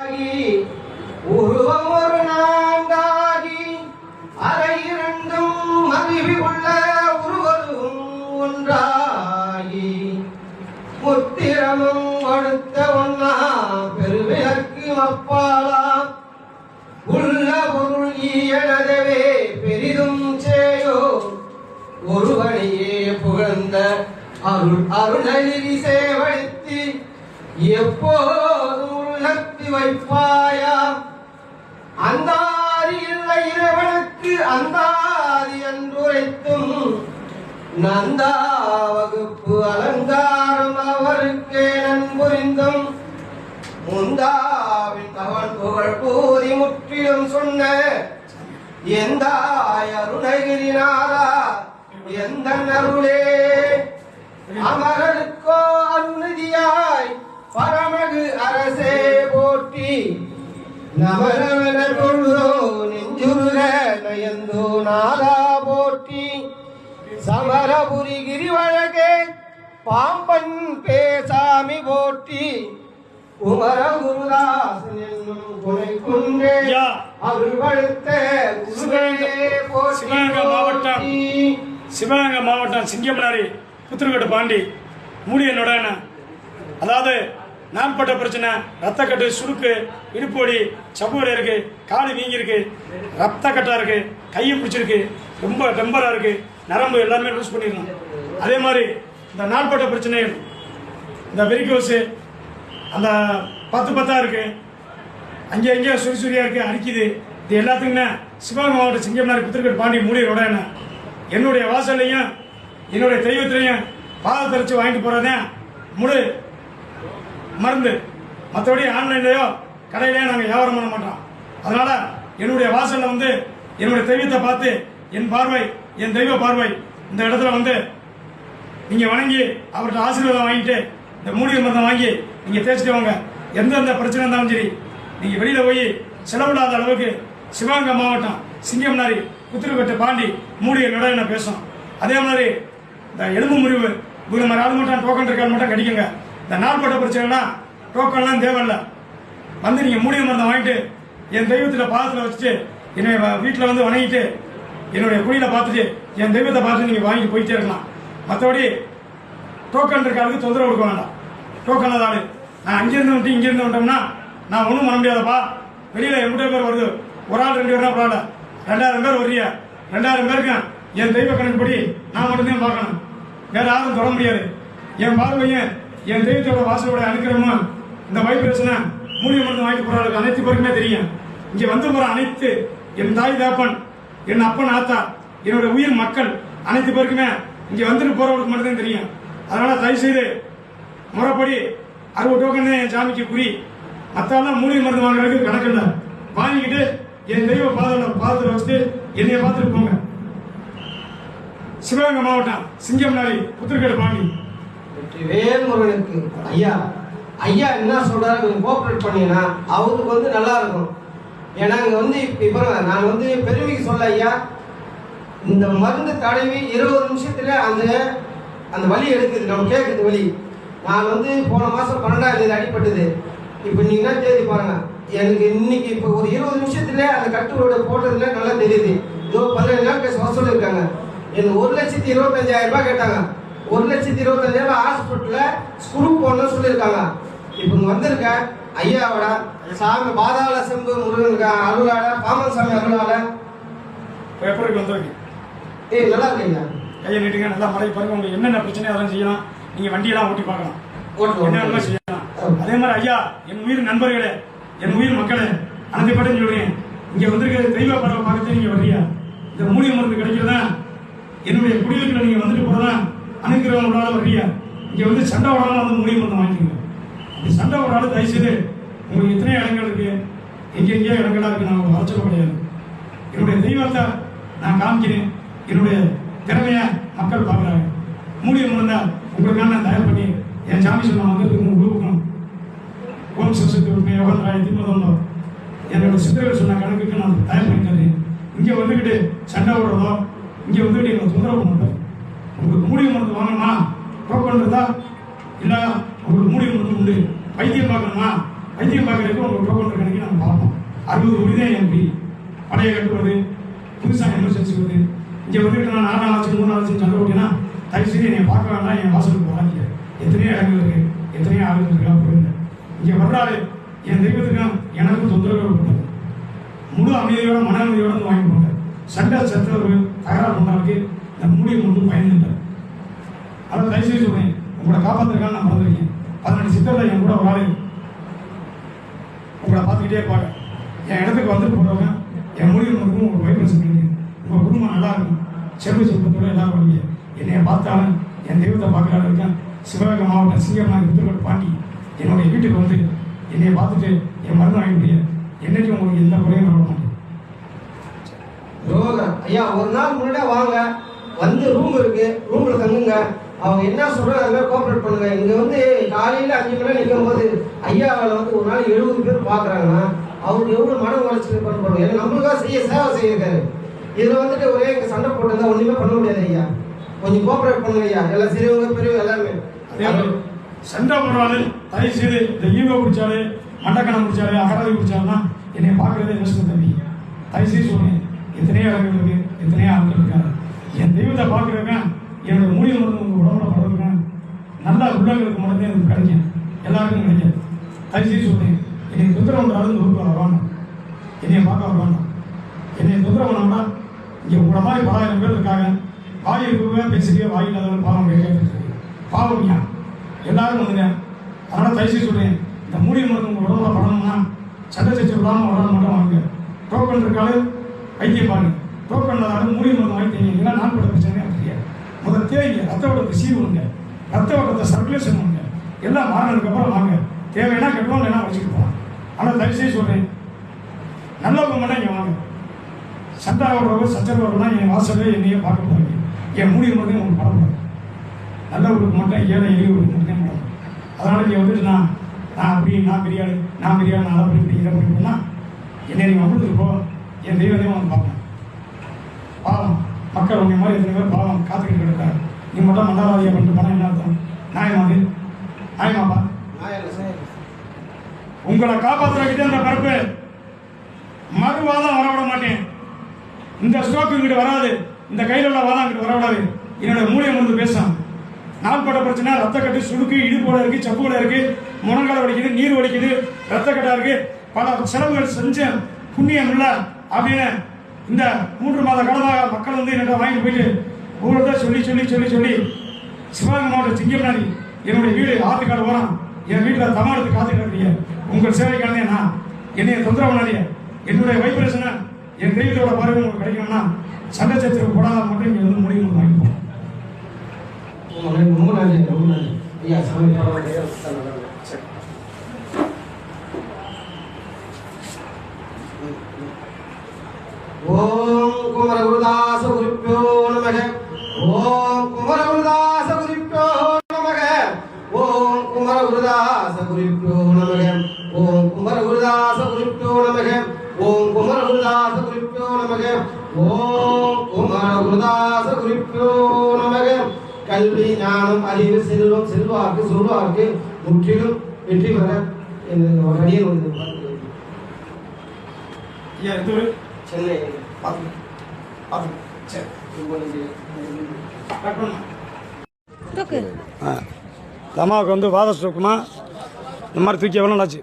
ஆகி, உருவம் ஒரு நான்காகி அரை இரண்டும் அறிவி உள்ள உருவதும் ஒன்றாகி முத்திரமும் கொடுத்த ஒன்னா பெருவிளக்கு அப்பாலாம் உள்ள பொருள் ஈயனதவே பெரிதும் சேயோ. ஒருவனையே புகழ்ந்த அருள் அருணகிரி சேவழித்து எப்போதும் உள்ளத்தி வைப்பாயா? அந்தாதி இல்லை இறைவனுக்கு அந்தாதி என்றுரைத்தும் நந்தா வகுப்பு அலங்காரம் அவருக்கே நன்புரிந்தும் முந்தாவின் அவன் புகழ் பூரி முற்றிலும் சொன்ன எந்த அருணகிரினாரா எந்த அருளே? அமரருக்கோ அருணதியாய் நவரவன பொழுதோ நெஞ்சுருக நயந்தோ நாதா போற்றி சமரபுரி கிரிவழகே பாம்பன் பேசாமி போற்றி குமர குருதாசன் துணை குன்றே ஐயா. அருள் வழுத்த குருவே போற்றி சிவகங்கை மாவட்டம். சிவகங்கை மாவட்டம் சிங்கமனாரி புத்திரக்கட்டு பாண்டி மூடிய நுடையன அதாவது நாள்பட்ட பிரச்சனை ரத்தக்கட்டு சுருக்கு இடுப்பொடி வலி இருக்கு காடு நீங்கிருக்கு ரத்த கட்டா இருக்கு கையை பிடிச்சிருக்கு ரொம்ப டெம்பரா இருக்கு நரம்பு எல்லாமே லூஸ் பண்ணிடலாம் அதே மாதிரி இந்த நாள்பட்ட பிரச்சனைகள் இந்த வெரிகோஸு அந்த பத்து பத்தா இருக்கு அங்கே எங்கேயோ சுரிசுரியா இருக்கு அடிக்குது. இது எல்லாத்துக்குமே சிவகங்கை மாவட்டம் சிங்கம்னாரி புத்திரக்கட்டு பாண்டி மூலியோட என்ன? என்னுடைய வாசல்லையும் என்னுடைய தெய்வத்திலையும் பாதத்தை வச்சு வாங்கிட்டு போறதே முழு மருந்து. மற்றபடி ஆன்லைன்லயோ கடையிலயோ நாங்கள் வியாபாரம் பண்ண மாட்டோம். அதனால என்னுடைய வாசல்ல வந்து என்னுடைய தெய்வத்தை பார்த்து என் பார்வை என் தெய்வ பார்வை இந்த இடத்துல வந்து நீங்க வணங்கி அவர்கிட்ட ஆசீர்வாதம் வாங்கிட்டு இந்த மூலிகை மருந்தை வாங்கி நீங்க தேய்ச்சிட்டு வாங்க. எந்தெந்த பிரச்சனை இருந்தாலும் சரி நீங்க வெளியில போய் செலவிடாத அளவுக்கு சிவகங்கை மாவட்டம் சிங்கம்னாரி குத்திரிப்பட்டு பாண்டி மூலிகை நடையின பேசும் அதே மாதிரி இந்த எலும்பு முறிவு இவங்க மாதிரி ஆள் மட்டும் டோக்கன் இருக்காது மட்டும் கடிக்குங்க. இந்த நாள்பட்ட பிரச்சனைனா டோக்கன்லாம் தேவையில்ல. வந்து நீங்க மூலிகை மருந்தை வாங்கிட்டு என் தெய்வத்துல பாதத்துல வச்சுட்டு என்னுடைய வீட்டில் வந்து வணங்கிட்டு என்னுடைய குழியில பார்த்துட்டு என் தெய்வத்தை பார்த்து நீங்க வாங்கிட்டு போயிட்டே இருக்கலாம். மற்றபடி டோக்கன் இருக்க ஆளுக்கு தொந்தரவு கொடுக்க வேண்டாம். டோக்கன் ஆளு நான் அங்கிருந்து வந்துட்டு இங்கிருந்து வந்துட்டோம்னா நான் ஒன்றும் பண்ண முடியாதப்பா. வெளியில எம்பிட்ட பேர் வருது. ஒரு ஆள் ரெண்டு பேர்னா பரவாயில்ல. ரெண்டாயிரம் பேர் வர்றீங்க. ரெண்டாயிரம் பேருக்கு என் தெய்வ கணக்குப்படி நான் மட்டும்தான் பார்க்கணும். வேற யாரும் தொட முடியாது. என் பார்வையும் என் தெய்வத்தோட வாசலோட அனுக்கிறமா இந்த வைப்ரேஷனை மூலிகை மருந்து வாங்கி போறாளுக்கு அனைத்து பேருக்குமே தெரியும். இங்க வந்து போற அனைத்து என் தாய் தாப்பன் என் அப்பன் ஆத்தா என்னோட உயிர் மக்கள் அனைத்து பேருக்குமே இங்க வந்துட்டு போறவங்களுக்கு மட்டும்தான் தெரியும். அதனால தயவு செய்து முறைப்படி அறுபது டோக்கன் என் சாமிக்கு குறி மத்தெல்லாம் மூலிகை மருந்து வாங்குறதுக்கு கணக்கு இல்லை. வாங்கிக்கிட்டு என் தெய்வ பாதத்தில் பாதத்தில் வச்சுட்டு என்னைய பார்த்துட்டு போங்க. சிவகங்கை மாவட்டம் சிங்கம்னாரி புத்திரக்கேடு பாண்டி. வெற்றிவேல் முருகனுக்கு ஐயா ஐயா என்ன சொல்றாரு கொஞ்சம் கோஆப்ரேட் பண்ணீங்கன்னா அவருக்கு வந்து நல்லா இருக்கும். ஏன்னா இங்கே வந்து இப்போ இப்ப நான் வந்து பெருமைக்கு சொல்ல ஐயா இந்த மருந்து தடவி இருபது நிமிஷத்தில் அந்த அந்த வலி எடுக்குது. நம்ம கேட்குது வலி. நான் வந்து போன மாதம் பன்னெண்டாம் தேதி அடிப்பட்டது இப்போ நீங்கள் தேதி பாருங்க? எனக்கு இன்னைக்கு இப்போ ஒரு இருபது நிமிஷத்துல அந்த கட்டுரோட போட்டதுல நல்லா தெரியுது. இதோ பதினஞ்சு நாள் பேச வர சொல்லியிருக்காங்க. எனக்கு ஒரு லட்சத்தி இருபத்தஞ்சாயிரம் ரூபாய் கேட்டாங்க. ஒரு லட்சத்தி இருபத்தஞ்சாயிரம் ஹாஸ்பிட்டல்ல ஸ்க்ரூ போடணும்னு சொல்லியிருக்காங்க. இப்போ இங்க வந்திருக்கேன் ஐயாவோட சாமி பாதாள செம்பு முருகன் அருளால பாமன் சாமி அருளால பேப்பருக்கு வந்துருக்கு ஏய் நல்லா இருக்கீங்க. கையை நீட்டுங்க நல்லா மழை பாருங்க. உங்களுக்கு என்னென்ன பிரச்சனை அதெல்லாம் செய்யலாம். நீங்க வண்டியெல்லாம் ஓட்டி பார்க்கலாம். ஓட்டு என்ன வேணுமோ செய்யலாம். அதே மாதிரி ஐயா என் உயிர் நண்பர்களே என் உயிர் மக்களே அனைத்து சொல்றேன் இங்க வந்திருக்க தெய்வ பறவை பார்க்கறது நீங்க வர்றியா இந்த மூலிகை மருந்து கிடைக்கிறதா? என்னுடைய குடியிருக்கிற நீங்க வந்துட்டு போறதா அனுக்கிறவங்களோட வர்றியா இங்கே வந்து சண்டை விடாமல் வந்து முடிவு பண்ண வாங்கிக்கோங்க அப்படி சண்டை விடாத தயவு உங்களுக்கு எத்தனை இடங்கள் இருக்கு? எங்கெங்கே இடங்களாக இடங்களா இருக்கு. நான் வர கிடையாது முடியாது. என்னுடைய தெய்வத்தை நான் காமிக்கிறேன். என்னுடைய திறமையை மக்கள் பார்க்குறாங்க. மூலிகை மருந்தா உங்களுக்காக நான் தயார் பண்ணி என் சாமி சொன்ன வந்து உங்களுக்கு ஓம் சரஸ்வதி உண்மை யோகராய திருமதம் என்னோட சித்தர்கள் சொன்ன கணக்குக்கு நான் தயார் பண்ணி தரேன் இங்கே வந்துக்கிட்டு சண்டை விடுறதோ இங்கே வந்துக்கிட்டு எங்களை தொந்தரவு பண்ண மூலிகை வாங்கணுமா டோக்கன் இருந்தா இல்லை உங்களுக்கு மூலிகை மருந்து உண்டு. வைத்தியம் பார்க்கணுமா? வைத்தியம் பார்க்கறதுக்கு உங்களுக்கு டோக்கன் கணக்கு நம்ம பார்ப்போம். அறுபது கோடி தான் எம்பி பழைய கட்டுவது புதுசாக எமர்ஜென்சி வருது இங்கே வந்துட்டு நான் நாலு ஆச்சு மூணு ஆச்சு சண்டை ஓட்டினா தயவு செய்து என்னை பார்க்க வேண்டாம். என் வாசலுக்கு வராதீங்க எத்தனையோ இடங்கள் இருக்கு. எத்தனையோ ஆளுகள் இருக்கா போயிருந்தேன் இங்கே வர்றாரு. என் தெய்வத்துக்கும் எனக்கும் தொந்தரவு கொடுத்தாரு முழு அமைதியோட மன அமைதியோட வாங்கி போங்க சண்டை சத்தவர் தகராறு பண்ணாருக்கு இந்த மூலிகை மட்டும் பயனில்லை அதை தயவுசெய்து சொல்றேன் உங்களை காப்பாத்துறதுக்காக நான் மறந்துருக்கேன் பதினெட்டு சித்தரில் என் கூட ஒரு ஆளு உங்களை பார்த்துக்கிட்டே இருப்பாங்க. என் இடத்துக்கு வந்து போகிறவங்க என் முடிவு உங்கள் உங்களுக்கு வைப்ரேஷன் பண்ணுங்க உங்கள் குடும்பம் நல்லா இருக்கும். செல்வ செல்வத்தோடு எல்லாரும் வருவீங்க என்னை பார்த்தாலும் என் தெய்வத்தை பார்க்குறாரு இருக்கேன் சிவகங்கை மாவட்டம் சிங்கமாக புத்தூர்கோடு பாண்டி என்னுடைய வீட்டுக்கு வந்து என்னை பார்த்துட்டு என் மருந்து வாங்கி முடியாது என்னைக்கு உங்களுக்கு எந்த குறையும் வர மாட்டேன் ஐயா ஒரு நாள் முன்னாடியே வாங்க. வந்து ரூம் இருக்கு. ரூம்ல தங்குங்க. அவங்க என்ன சொல்றாங்க அது மாதிரி கோஆப்ரேட் பண்ணுங்க. இங்க வந்து காலையில அஞ்சு மணி நிற்கும் போது ஐயாவில் வந்து ஒரு நாள் எழுபது பேர் பாக்குறாங்கன்னா அவருக்கு எவ்வளவு மன வளர்ச்சி பண்ணுவாங்க ஏன்னா நம்மளுக்காக செய்ய சேவை செய்யிருக்காரு இதுல வந்துட்டு ஒரே இங்க சண்டை போட்டு ஒண்ணுமே பண்ண முடியாது ஐயா. கொஞ்சம் கோஆப்ரேட் பண்ணுங்க ஐயா. எல்லாம் சிறியவங்க பெரியவங்க எல்லாருமே. அதே சண்டை போடுறாரு தயவு செய்து இந்த ஈகோ பிடிச்சாரு மண்டக்கணம் பிடிச்சாரு அகராதி பிடிச்சாருன்னா என்னை பார்க்கறதே கஷ்டம் தம்பி. தயவு செய்து சொன்னேன் எத்தனையோ இடங்கள் இருக்கு எத்தனையோ ஆட்கள் இருக்காரு என் தெய்வத்தை பார்க்குறவங்க என்னோட மூலிகை மருந்து உங்கள் உடம்புல படுறதுங்க நல்லா உள்ளங்களுக்கு மட்டும்தான் எனக்கு கிடைக்கும். எல்லாருக்கும் கிடைக்காது தயவு சொல்கிறேன் என்னை தொந்தரவு பண்ணுறாரு இந்த ஊருக்கு வர வேண்டாம் என்னைய பார்க்க வர வேண்டாம் என்னை தொந்தரவு பண்ணோம்னா இங்கே உங்களை மாதிரி பலாயிரம் பேர் இருக்காங்க. வாய் இருக்கவே பேசிட்டே வாய் இல்லாதவங்க பாவம் கேட்க பாவம் யா? எல்லாரும் வந்துங்க. அதனால் தயவுசெய்து சொல்கிறேன் இந்த மூலிகை மருந்து உங்கள் உடம்புல படணும்னா சட்டை சச்சை விடாமல் வராது மட்டும் வாங்க டோக்கன் இருக்காது வைத்தியம் பாருங்க. டோக்கன் இல்லாத மூலிகை மருந்து வாங்கி தேங்க நான் கூட பிரச்சனை தேவைங்க ரத்த ஓட்டத்தை சீவுங்க ரத்த ஓட்டத்தை சர்க்குலேஷன் பண்ணுங்க எல்லாம் மாறினதுக்கப்புறம் வாங்க. தேவைன்னா கட்டுவோம் இல்லைன்னா வச்சுட்டு போகலாம் ஆனால் தயவுசெய்து சொல்கிறேன் நல்லவங்க மட்டும் இங்கே வாங்க. சண்டை ஓடுறவர் தான் என் வாசலே என்னையே பார்க்க போகிறீங்க என் மூலிகை மட்டும் உங்களுக்கு படம் போகிறேன் நல்லவர்களுக்கு மட்டும் ஏழை எளியவர்களுக்கு மட்டும் படம் அதனால் இங்கே வந்துட்டு நான் நான் அப்படி நான் பெரிய நான் பெரிய நான் அப்படி இப்படி இதை அப்படி என்னை நீங்கள் அமிர்ந்துட்டு போ. என் தெய்வத்தையும் வந்து பார்ப்பேன். பாவம். மக்கள் உங்க மாதிரி எத்தனை பேர் பாவம் காத்துக்கிட்டு நீ மட்டும் மண்டலாதியை பண்ணிட்டு போனால் என்ன அர்த்தம் நியாயமா அது நியாயமாப்பா உங்களை காப்பாற்றுறக்கிட்டே இந்த பரப்பு. மறுவாதம் வரவிட மாட்டேன். இந்த ஸ்ட்ரோக் இங்கிட்டு வராது. இந்த கையில் உள்ள வாதம் இங்கிட்டு வரவிடாது. என்னோட மூலியம் வந்து பேசும். நாள்பட்ட பிரச்சனை ரத்த கட்டு சுடுக்கு இடுப்போட இருக்கு சப்புல இருக்கு முனங்கால வலிக்குது நீர் வலிக்குது ரத்த கட்டா இருக்கு. பல செலவுகள் செஞ்ச புண்ணியம் இல்லை அப்படின்னு இந்த மூன்று மாத காலமாக மக்கள் வந்து என்னிட்ட வாங்கிட்டு போயிட்டு ஊரோட சொல்லி சொல்லி சொல்லி சொல்லி சிவகங்கை மாவட்டம் சிங்கம்னாடி என்னுடைய வீடு ஆத்துக்காடு ஓரம். என் வீட்டில் தமாடுத்து காத்துக்கிட்டு இருக்கீங்க உங்கள் சேவைக்கானே நான். என்னைய தொந்தரவு பண்ணாதீங்க. என்னுடைய வைப்ரேஷனை என் தெய்வத்தோட பார்வை உங்களுக்கு கிடைக்கணும்னா சண்டை சத்திரம் போடாத மட்டும் இங்கே வந்து முடிவு வாங்கிப்போம் ரொம்ப நன்றி ரொம்ப நன்றி. ஐயா சாமி பரவாயில்ல ஓம் குமரகுருதா ஞானம் அறிவு செல்வம் செல்வாக்கு சொல்வாக்கு முற்றிலும் வெற்றி பெற வந்து சென்னை அம்மாவுக்கு வந்து வாத ஸ்ட்ரோக்குமா இந்த மாதிரி தூக்கி எவ்வளோ ஆச்சு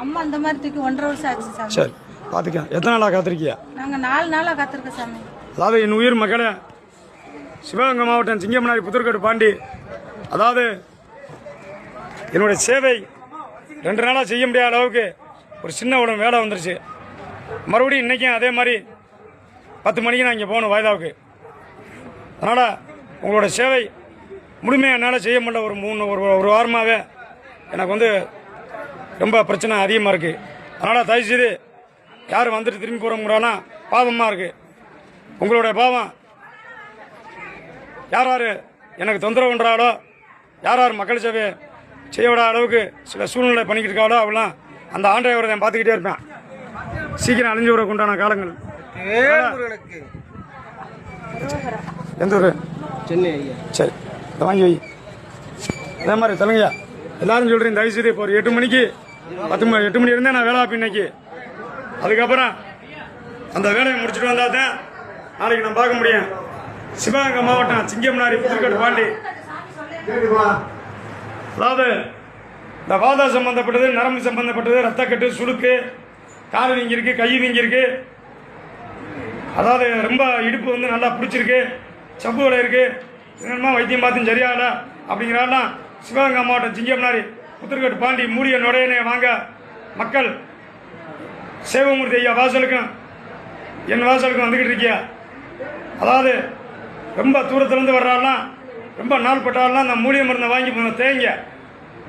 அம்மா அந்த மாதிரி தூக்கி ஒன்றரை வருஷம் ஆச்சு சாமி சரி பார்த்துக்க எத்தனை நாளாக காத்திருக்கியா நாங்கள் நாலு நாளாக காத்திருக்கோம் சாமி அதாவது என் உயிர் மக்களை சிவகங்கை மாவட்டம் சிங்கமனாரி புத்தூர்கோடு பாண்டி அதாவது என்னுடைய சேவை ரெண்டு நாளாக செய்ய முடியாத அளவுக்கு ஒரு சின்ன உடம்பு வேலை வந்துருச்சு. மறுபடியும் இன்றைக்கும் அதே மாதிரி பத்து மணிக்கு நான் இங்கே போகணும் வாய்தாவுக்கு. அதனால் உங்களோட சேவை முழுமையாக என்னால் செய்ய முடியல. ஒரு மூணு ஒரு ஒரு வாரமாகவே எனக்கு வந்து ரொம்ப பிரச்சனை அதிகமாக இருக்குது அதனால் தயவுசெய்து யார் வந்துட்டு திரும்பி போகிறோங்கிறானா பாவமாக இருக்குது உங்களுடைய பாவம் யார் யார் எனக்கு தொந்தரவு பண்ணுறாளோ யார் யார் மக்கள் சேவை செய்ய விடாத அளவுக்கு சில சூழ்நிலை பண்ணிக்கிட்டு இருக்காளோ அவெல்லாம் அந்த ஆண்டையவரை நான் பார்த்துக்கிட்டே இருப்பேன். சீக்கிரம் அழிஞ்சு வரக்கு உண்டான காலங்கள். எந்த ஊர்? சென்னை சரி இதை வாங்கி வை. அதே மாதிரி சொல்லுங்கய்யா எல்லாரும் சொல்கிறேன் தயவுசெய்து இப்போ ஒரு எட்டு மணிக்கு பத்து மணி எட்டு மணி இருந்தே நான் வேலை பார்ப்பேன் இன்னைக்கு. அதுக்கப்புறம் அந்த வேலையை முடிச்சுட்டு வந்தா தான் நாளைக்கு நான் பார்க்க முடியும். சிவகங்கை மாவட்டம் சிங்கம்னாரி புதுக்கட்டு பாண்டி. அதாவது இந்த வாதா சம்பந்தப்பட்டது நரம்பு சம்பந்தப்பட்டது ரத்தக்கட்டு சுளுக்கு கால் வீங்கிருக்கு கை வீங்கிருக்கு அதாவது ரொம்ப இடுப்பு வந்து நல்லா பிடிச்சிருக்கு சப்பு வலை இருக்கு. என்னமா வைத்தியம் பார்த்தும் சரியாகல அப்படிங்கிறாலாம் சிவகங்கை மாவட்டம் சிங்கம்னாரி புத்திரக்கட்டு பாண்டி மூடிய நுடையனே வாங்க மக்கள் சேவமூர்த்தி ஐயா வாசலுக்கும் என் வாசலுக்கும் வந்துக்கிட்டு இருக்கியா? அதாவது ரொம்ப தூரத்துலேருந்து வர்றாலாம் ரொம்ப நாள் பட்டாலாம் அந்த மூலிகை மருந்தை வாங்கி போன தேங்க.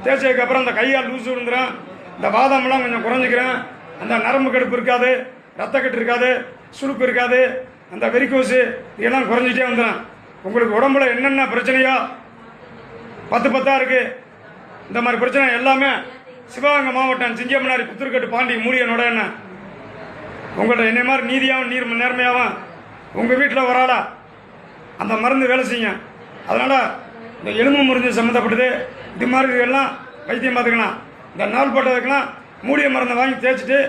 தேய்ச்சதுக்கப்புறம் இந்த கையால் லூசு விழுந்துடும் இந்த பாதாமெல்லாம் கொஞ்சம் குறைஞ்சிக்கிறேன். அந்த நரம்பு கடுப்பு இருக்காது ரத்தக்கட்டு இருக்காது சுழுப்பு இருக்காது அந்த வெரிக்கோஸு இதெல்லாம் குறைஞ்சிட்டே வந்துடும் உங்களுக்கு உடம்புல என்னென்ன பிரச்சனையோ பத்து பத்தா இருக்குது இந்த மாதிரி பிரச்சனை எல்லாமே சிவகங்கை மாவட்டம் சிங்கமனாரி புத்திரக்கட்டு பாண்டி மூலிகனோட என்ன? உங்கள்கிட்ட என்னை மாதிரி நீதியாகவும் நீர் நேர்மையாகவும் உங்கள் வீட்டில் ஒரு ஆளா அந்த மருந்து வேலை செய்யுங்க. அதனால் இந்த எலும்பு மருந்து சம்மந்தப்பட்டது இது மாதிரி எல்லாம் வைத்தியம் பார்த்துக்கலாம். இந்த நாள் போட்டதுக்கெல்லாம் மூலிகை மருந்தை வாங்கி தேய்ச்சிட்டு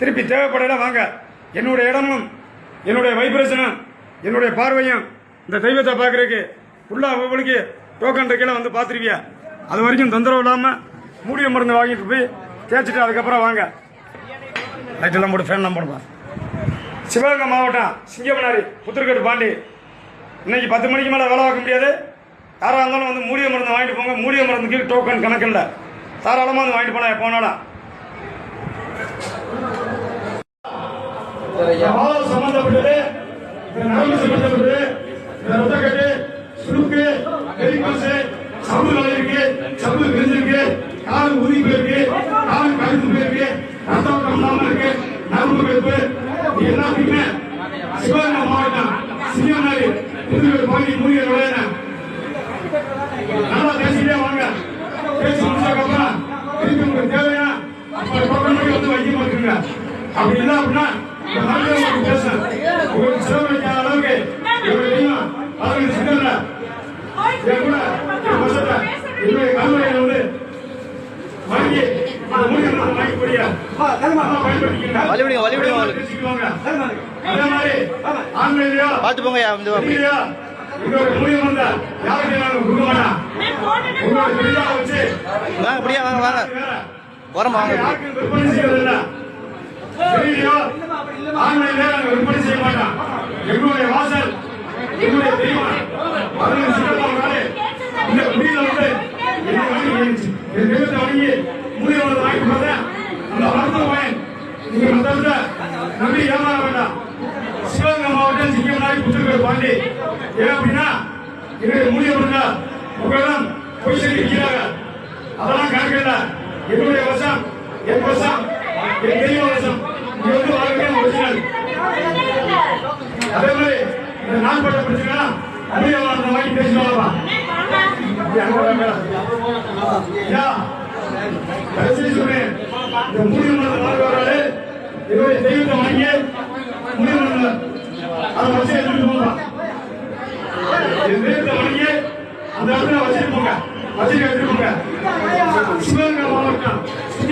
திருப்பி தேவைப்படையில வாங்க. என்னுடைய இடமும் என்னுடைய வைப்ரேஷனும் என்னுடைய பார்வையும் இந்த தெய்வத்தை பார்க்குறதுக்கு ஃபுல்லாக ஒவ்வொருக்கு டோக்கன் இருக்கையில் வந்து பார்த்துருவியா. அது வரைக்கும் தொந்தரவு இல்லாமல் மூலிகை மருந்து வாங்கிட்டு போய் தேய்ச்சிட்டு அதுக்கப்புறம் வாங்க. லைட்டெல்லாம் போட்டு ஃபேன்லாம் போடுப்பா. சிவகங்கை மாவட்டம் சிங்கமனாரி புத்திரக்கட்டு பாண்டி. இன்னைக்கு பத்து மணிக்கு மேலே வேலை பார்க்க முடியாது. யாராக இருந்தாலும் வந்து மூலிகை மருந்து வாங்கிட்டு போங்க. மூலிகை மருந்துக்கு டோக்கன் கணக்கு இல்லை. தாராளமாக வந்து வாங்கிட்டு போகலாம் எப்போனாலும் சம்பந்தப்பட்டது சம்பந்தப்பட்டது சுருக்கு வெறிக்கோசு சம்பு வலை இருக்கு சம்பு விரிஞ்சிருக்கு காலு ஊதி போயிருக்கு காலு கழுத்து போயிருக்கு ரத்த ஓட்டம் இல்லாம இருக்கு நரம்பு கடுப்பு இது எல்லாத்தையுமே சிவகங்கை மாவட்டம் சிங்கமனாரி புதுக்கோட்டை பகுதி மூலிகை நுழையின நல்லா பேசிட்டே வாங்க பேசி முடிச்சதுக்கப்புறம் திருப்பி உங்களுக்கு தேவையா அப்ப டோக்கன் பண்ணி வந்து வைத்தியம் பார்த்துருங்க அப்படி இல்லை அப்படின்னா பேசுறேன் உங்களுக்கு செலவழிக்காத அளவுக்கு அவருக்கு சிக்கல்ல. என் கூட என்னுடைய வந்து வாங்கி போங்க வாங்க அப்படியே வாங்க வாங்க. ஓரமா வாங்க. யாருக்கும் விற்பனை செய்வதில்லை விற்பனை செய்ய மாட்டோம் எங்களுடைய வாசல் எங்களுடைய தெய்வம் பதினஞ்சு இந்த குடியில வந்து என்னை வணங்கி என் தெய்வத்தை வணங்கி மூலிகை வாங்கி கொடுத்தேன் அந்த மருத்துவ நீங்க மத்தவங்க நம்பி ஏமாற வேண்டாம். சிவகங்கை மாவட்டம் புத்தகங்கள் பாண்டி. ஏன் அப்படின்னா என்னுடைய உங்களிடம் பொய் சொல்லி இருக்கிறாங்க. அதெல்லாம் என்னுடைய வசம் என் வசம் என் தெய்வ வசம். இது வந்து வாழ்க்கை ஒரிஜினல் அதே மாதிரி இந்த நாள்பட்ட பிரச்சனை மூலிகை மருந்து வாங்கி பேசினாலப்பா சொல்றேன். இந்த மூலிகை மருந்து வாங்க வராது என்னுடைய தெய்வத்தை வாங்கி மூலிகை மருந்து அதை வச்சு எடுத்துட்டு போகலாம் என் தெய்வத்தை வாங்கி அந்த இடத்துல வச்சுட்டு போங்க வச்சுட்டு எடுத்துட்டு போங்க. சிவகங்கை மாவட்டம்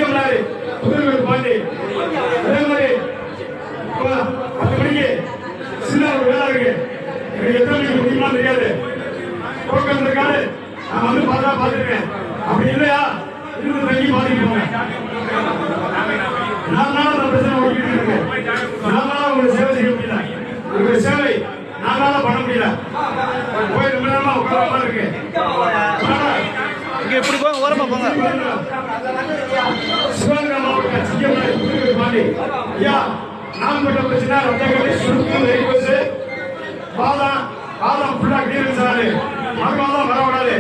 சிங்கமனாரி புதுக்கோட்டை பாண்டி. அதே மாதிரி பத்து மணிக்கு சின்ன ஒரு வேலை இருக்கு. எனக்கு எத்தனை மணிக்கு முடியுமா தெரியாது. டோக்கன் இருக்காது நான் வந்து பார்த்தா பார்த்துருக்கேன். அப்படி இல்லையா? இருந்து தங்கி போங்க நாலு நாள் அந்த பிரச்சனை ஓடிக்கிட்டு இருக்கு நாலு நாள் உங்களுக்கு சேவை செய்ய முடியல. உங்களுடைய சேவை நாலால பண்ண முடியல. போய் ரொம்ப நேரமா உட்கார இருக்கு இங்க இப்படி போங்க ஓரமா போங்க சிவகங்கை மாவட்டம் சிங்கமலை புதுக்கோட்டை பாண்டி ஐயா நாள்பட்ட பிரச்சனை ரத்தக்கட்டு சுருக்கு வெறிக்கோசு பாதம் பாதம் ஃபுல்லா கிளியரன்ஸ் ஆகாது மறுபாதம் வரக்கூடாது.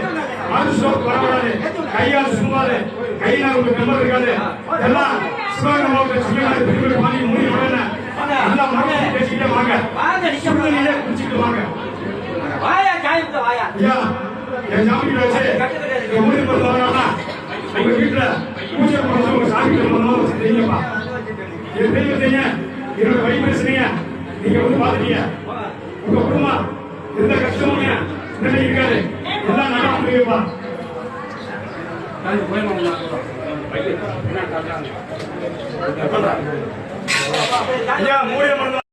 மறு ஸ்ட்ரோக் வரக்கூடாது. கையால் சும்மாது கையில உங்களுக்கு மெம்பர் இருக்காது. எல்லாம் சிவகங்கை மாவட்டம் சிங்கமலை புதுக்கோட்டை பாண்டி மூணு உடனே நல்லா மனசு பேசிக்கிட்டே வாங்க. சுடுதண்ணியிலே குடிச்சிட்டு வாங்க. வாயா காயத்தை வாயா. ஐயா என் சாமி வச்சு என் முடிவு பண்ண வரணும்னா உங்க வீட்டுல பூஜை பண்ணணும் உங்க சாமி பண்ணணும் செய்யுங்கப்பா என் தெய்வத்தைங்க என்னோட வைப்ரேஷனைங்க நீங்க வந்து பாத்துட்டீங்க உங்க குடும்பம் எந்த கஷ்டமும் நிலை இருக்காது எல்லாம் நல்லா முடியுப்பா ஐயா மூடிய மருந்து